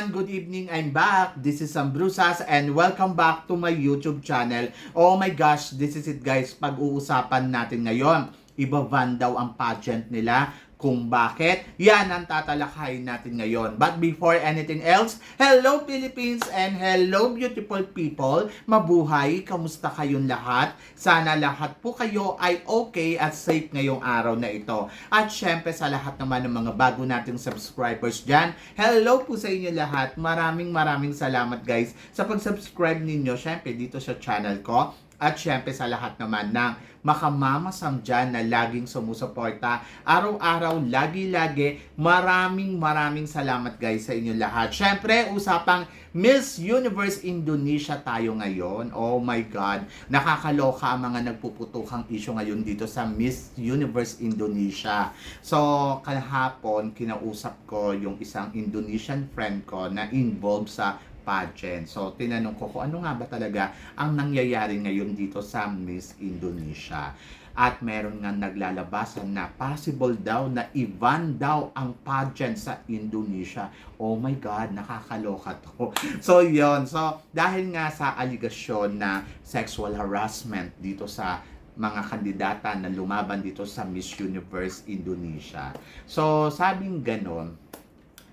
Everyone! Good evening! I'm back! This is Sam Brusas and welcome back to my YouTube channel. Oh my gosh, this is it guys. Pag-uusapan natin ngayon, ibaban daw ang pageant nila kung bakit. Yan ang tatalakayin natin ngayon. But before anything else, hello Philippines and hello beautiful people. Mabuhay! Kamusta kayong lahat? Sana lahat po kayo ay okay at safe ngayong araw na ito. At syempre sa lahat naman ng mga bago nating subscribers dyan, hello po sa inyo lahat. Maraming maraming salamat guys sa pag-subscribe ninyo syempre dito sa channel ko. At syempre sa lahat naman ng makamamasam dyan na laging sumusuporta. Araw-araw, lagi-lagi, maraming maraming salamat guys sa inyo lahat. Syempre, usapang Miss Universe Indonesia tayo ngayon. Oh my God. Nakakaloka ang mga nagpuputukang issue ngayon dito sa Miss Universe Indonesia. So, kahapon, kinausap ko yung isang Indonesian friend ko na involved sa pageant. So, tinanong ko kung ano nga ba talaga ang nangyayari ngayon dito sa Miss Indonesia. At meron nga naglalabasan na possible daw na Ivan daw ang pageant sa Indonesia. Oh my God, nakakaloka to. So, yon So, dahil nga sa aligasyon na sexual harassment dito sa mga kandidata na lumaban dito sa Miss Universe Indonesia. So, sabing ganon,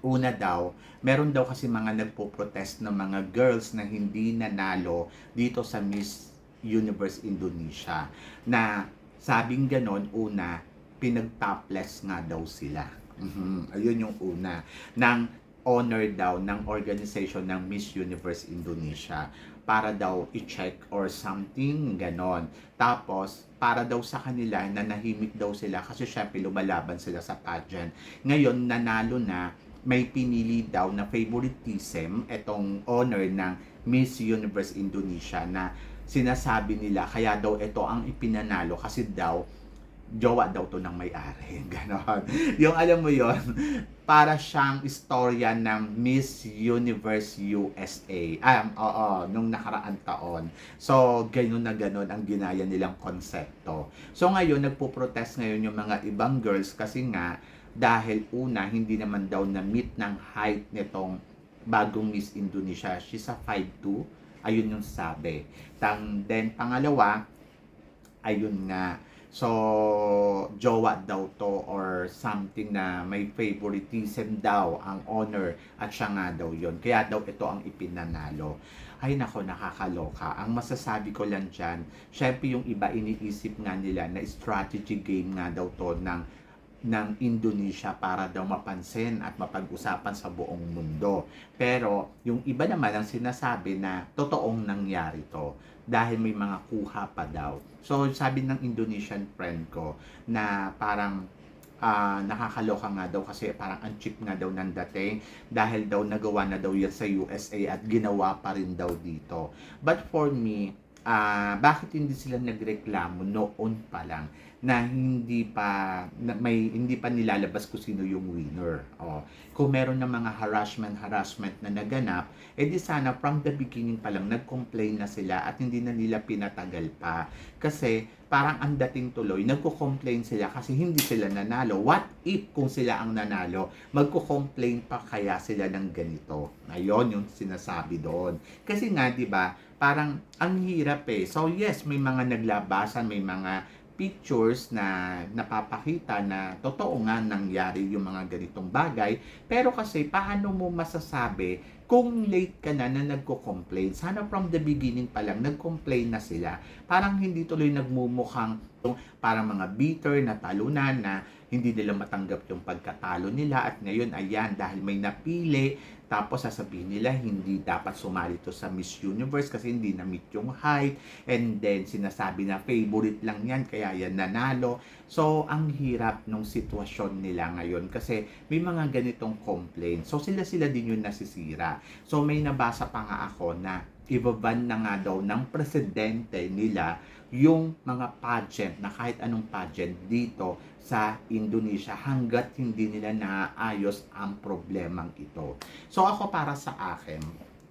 una daw, meron daw kasi mga nagpo-protest ng mga girls na hindi nanalo dito sa Miss Universe Indonesia na sabing ganon, una, pinag-topless nga daw sila. Mhm, Ayun yung una. Ng honor daw ng organization ng Miss Universe Indonesia para daw i-check or something ganon. Tapos, para daw sa kanila na nahimik daw sila kasi syempre lumalaban sila sa pageant. Ngayon, nanalo na may pinili daw na favoritism itong honor ng Miss Universe Indonesia na sinasabi nila kaya daw ito ang ipinanalo kasi daw jowa daw to ng may-ari. Ganon. Yung alam mo yon para siyang istorya ng Miss Universe USA. Um, oo, nung nakaraan taon. So, ganun na ganun ang ginaya nilang konsepto. So, ngayon, nagpo-protest ngayon yung mga ibang girls kasi nga, dahil una, hindi naman daw na-meet ng height nitong bagong Miss Indonesia. She's a 5'2". Ayun yung sabi. Tang, then, pangalawa, ayun nga, So, jowa daw to or something na may favoritism daw ang honor at siya nga daw yon Kaya daw ito ang ipinanalo. Ay nako, nakakaloka. Ang masasabi ko lang dyan, syempre yung iba iniisip nga nila na strategy game nga daw to ng ng Indonesia para daw mapansin at mapag-usapan sa buong mundo. Pero yung iba naman ang sinasabi na totoong nangyari to dahil may mga kuha pa daw. So sabi ng Indonesian friend ko na parang ah, nakakaloka nga daw kasi parang ang cheap nga daw ng dating dahil daw nagawa na daw yan sa USA at ginawa pa rin daw dito. But for me, ah bakit hindi sila nagreklamo noon pa lang na hindi pa na may hindi pa nilalabas kung sino yung winner. Oh, kung meron ng mga harassment harassment na naganap, eh di sana from the beginning pa lang nag-complain na sila at hindi na nila pinatagal pa. Kasi parang ang dating tuloy, nagko-complain sila kasi hindi sila nanalo. What if kung sila ang nanalo, magko-complain pa kaya sila ng ganito? Ngayon yung sinasabi doon. Kasi nga, di ba, parang ang hirap eh. So yes, may mga naglabasan, may mga pictures na napapakita na totoo nga nangyari yung mga ganitong bagay. Pero kasi paano mo masasabi kung late ka na na nagko-complain? Sana from the beginning pa lang nag-complain na sila. Parang hindi tuloy nagmumukhang parang mga bitter na talunan na hindi nila matanggap yung pagkatalo nila. At ngayon ayan dahil may napili tapos sasabihin nila hindi dapat sumali to sa Miss Universe kasi hindi na meet yung height and then sinasabi na favorite lang yan kaya yan nanalo. So ang hirap nung sitwasyon nila ngayon kasi may mga ganitong complaint. So sila sila din yung nasisira. So may nabasa pa nga ako na ibaban na nga daw ng presidente nila yung mga pageant na kahit anong pageant dito sa Indonesia hanggat hindi nila naayos ang problemang ito. So ako para sa akin,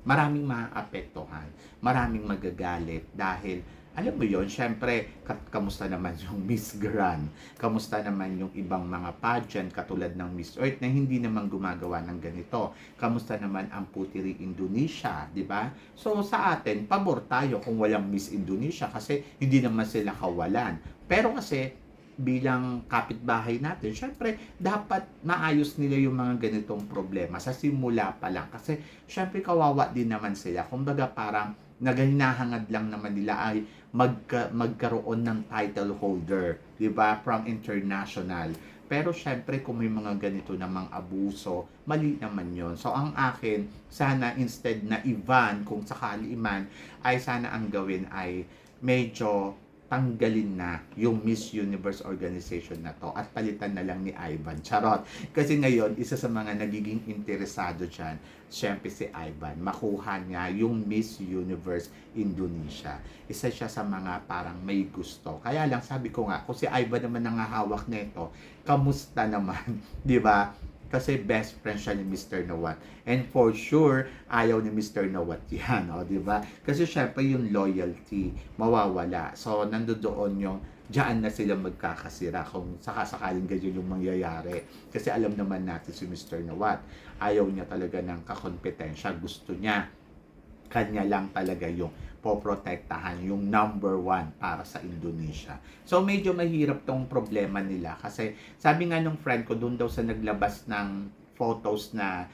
maraming maapektuhan, maraming magagalit dahil alam mo yon syempre, ka- kamusta naman yung Miss Grand? Kamusta naman yung ibang mga pageant katulad ng Miss Earth na hindi naman gumagawa ng ganito? Kamusta naman ang Putiri Indonesia, di ba? So sa atin, pabor tayo kung walang Miss Indonesia kasi hindi naman sila kawalan. Pero kasi bilang kapitbahay natin, syempre dapat maayos nila yung mga ganitong problema sa simula pa lang kasi syempre kawawa din naman sila. Kumbaga parang naghinahangad lang naman nila ay magka, magkaroon ng title holder, 'di ba? From international. Pero syempre kung may mga ganito namang abuso, mali naman 'yon. So ang akin, sana instead na Ivan kung sakali man ay sana ang gawin ay medyo tanggalin na yung Miss Universe organization na to at palitan na lang ni Ivan. Charot. Kasi ngayon, isa sa mga nagiging interesado dyan, syempre si Ivan. Makuha niya yung Miss Universe Indonesia. Isa siya sa mga parang may gusto. Kaya lang sabi ko nga, kung si Ivan naman nangahawak nito, kamusta naman? 'Di ba? Kasi best friend siya ni Mr. Nawat. And for sure, ayaw ni Mr. Nawat yan, o, di ba? Kasi syempre yung loyalty, mawawala. So, nandoon yung diyan na sila magkakasira kung sakasakaling ganyan yung mangyayari. Kasi alam naman natin si Mr. Nawat, ayaw niya talaga ng kakompetensya. Gusto niya, kanya lang talaga yung poprotektahan yung number one para sa Indonesia. So medyo mahirap tong problema nila kasi sabi nga nung friend ko doon daw sa naglabas ng photos na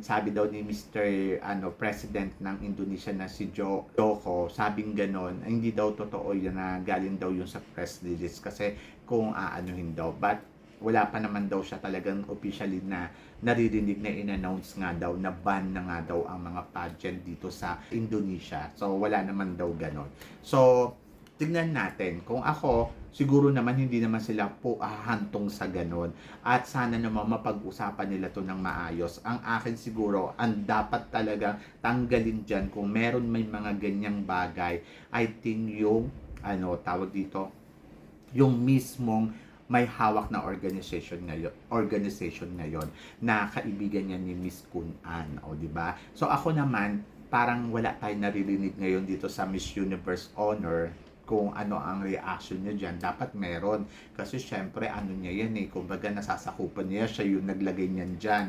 sabi daw ni Mr. ano President ng Indonesia na si Jo Joko, sabing ganon, hindi daw totoo yan na galing daw yun sa press release kasi kung aanuhin daw. But wala pa naman daw siya talagang officially na naririnig na in-announce nga daw na ban na nga daw ang mga pageant dito sa Indonesia. So, wala naman daw ganon. So, tignan natin. Kung ako, siguro naman hindi naman sila po ahantong sa ganon. At sana naman mapag-usapan nila to ng maayos. Ang akin siguro, ang dapat talaga tanggalin dyan kung meron may mga ganyang bagay, I think yung, ano, tawag dito, yung mismong may hawak na organization ngayon, organization ngayon na kaibigan niya ni Miss Kun An, o di ba? So ako naman, parang wala tayong naririnig ngayon dito sa Miss Universe Honor kung ano ang reaction niya dyan. Dapat meron. Kasi syempre, ano niya yan eh. Kumbaga, nasasakupan niya. Siya yung naglagay niyan dyan.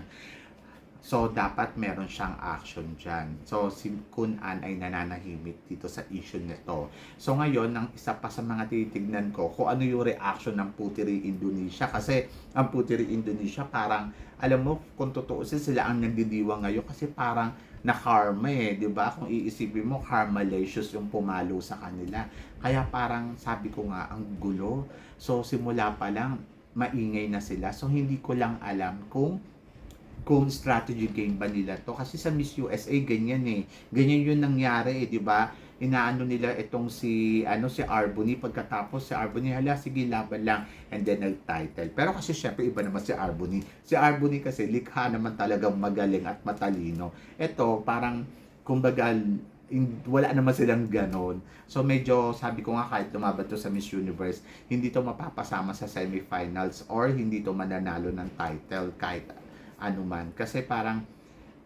So, dapat meron siyang action dyan. So, si Kun An ay nananahimik dito sa issue nito. So, ngayon, ang isa pa sa mga titignan ko, kung ano yung reaction ng Putiri Indonesia. Kasi, ang Putiri Indonesia parang, alam mo, kung totoo sila ang nagdidiwa ngayon kasi parang na-karma eh, di ba? Kung iisipin mo, karmalicious yung pumalo sa kanila. Kaya parang, sabi ko nga, ang gulo. So, simula pa lang, maingay na sila. So, hindi ko lang alam kung kung strategy game ba nila to. Kasi sa Miss USA ganyan eh. Ganyan yung nangyari eh di ba? Inaano nila itong si ano si Arbony. Pagkatapos si Arbony hala sige laban lang. And then nag-title. Pero kasi syempre iba naman si Arbony. Si Arbony kasi likha naman talagang magaling at matalino. Ito parang kumbaga in- wala naman silang ganon. So medyo sabi ko nga kahit lumaban to sa Miss Universe, hindi to mapapasama sa semifinals or hindi to mananalo ng title kahit ano man. Kasi parang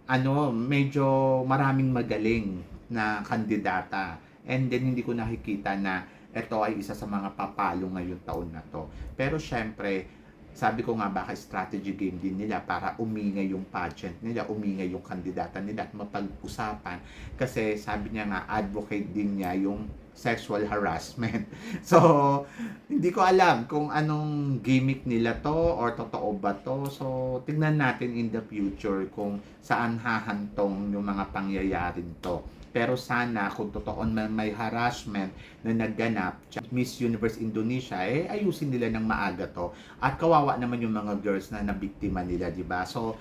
ano, medyo maraming magaling na kandidata. And then hindi ko nakikita na ito ay isa sa mga papalo ngayong taon na to. Pero syempre, sabi ko nga baka strategy game din nila para umingay yung pageant nila, umingay yung kandidata nila at mapag-usapan. Kasi sabi niya nga, advocate din niya yung sexual harassment. So, hindi ko alam kung anong gimmick nila to or totoo ba to. So, tignan natin in the future kung saan hahantong yung mga pangyayaring to. Pero sana kung totoo man may harassment na nagganap Miss Universe Indonesia, eh ayusin nila ng maaga to. At kawawa naman yung mga girls na nabiktima nila, di ba? So,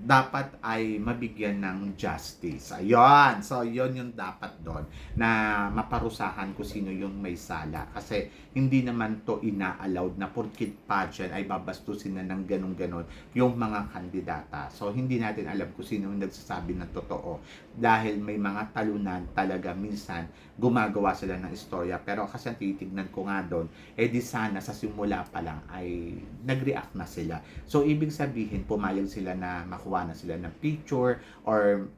dapat ay mabigyan ng justice. Ayun. So, yun yung dapat doon na maparusahan kung sino yung may sala. Kasi hindi naman to ina-allowed na porkit pageant ay babastusin na ng ganun-ganon yung mga kandidata. So, hindi natin alam kung sino yung nagsasabi ng totoo. Dahil may mga talunan talaga minsan gumagawa sila ng istorya. Pero kasi ang titignan ko nga doon, eh di sana sa simula pa lang ay nag-react na sila. So, ibig sabihin, pumayag sila na makuha na sila ng picture or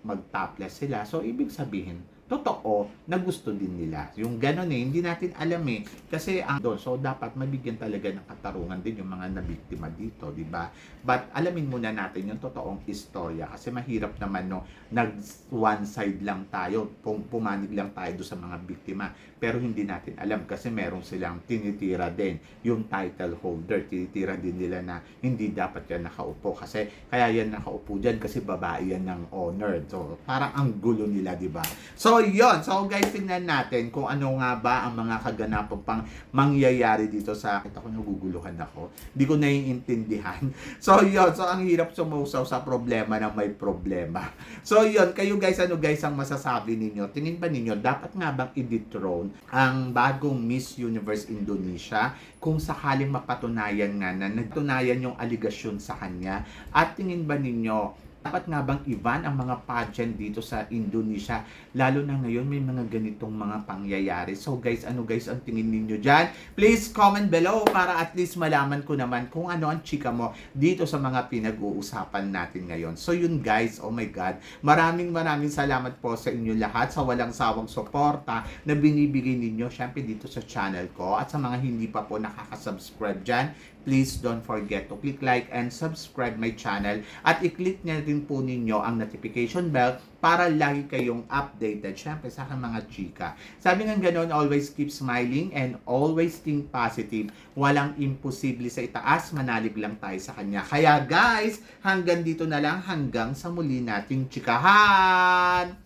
mag-topless sila. So, ibig sabihin, totoo na gusto din nila. Yung ganun eh, hindi natin alam eh. Kasi ang doon, so dapat mabigyan talaga ng katarungan din yung mga nabiktima dito, di ba? But alamin muna natin yung totoong istorya kasi mahirap naman no, nag one side lang tayo, pum- pumanig lang tayo doon sa mga biktima. Pero hindi natin alam kasi meron silang tinitira din yung title holder. Tinitira din nila na hindi dapat yan nakaupo kasi kaya yan nakaupo dyan kasi babae yan ng owner. So parang ang gulo nila, di ba? So yon So guys, tingnan natin kung ano nga ba ang mga kaganapan pang mangyayari dito sa kita ko naguguluhan ako. Hindi ko naiintindihan. So yon So ang hirap sumusaw sa problema na may problema. So yon kayo guys, ano guys ang masasabi ninyo? Tingin ba ninyo dapat nga bang i-dethrone ang bagong Miss Universe Indonesia kung sakaling mapatunayan nga na nagtunayan yung aligasyon sa kanya? At tingin ba ninyo dapat nga bang iban ang mga pageant dito sa Indonesia? Lalo na ngayon may mga ganitong mga pangyayari. So guys ano guys ang tingin ninyo dyan? Please comment below para at least malaman ko naman kung ano ang chika mo dito sa mga pinag-uusapan natin ngayon. So yun guys oh my god. Maraming maraming salamat po sa inyo lahat sa walang sawang suporta na binibigay ninyo syempre dito sa channel ko at sa mga hindi pa po nakaka-subscribe dyan please don't forget to click like and subscribe my channel at i-click na rin po ninyo ang notification bell para lagi kayong updated syempre sa aking mga chika. Sabi ng ganon, always keep smiling and always think positive. Walang imposible sa itaas, manalig lang tayo sa kanya. Kaya guys, hanggang dito na lang, hanggang sa muli nating chikahan!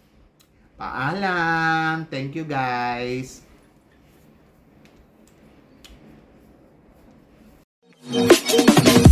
Paalam! Thank you guys! Thank you.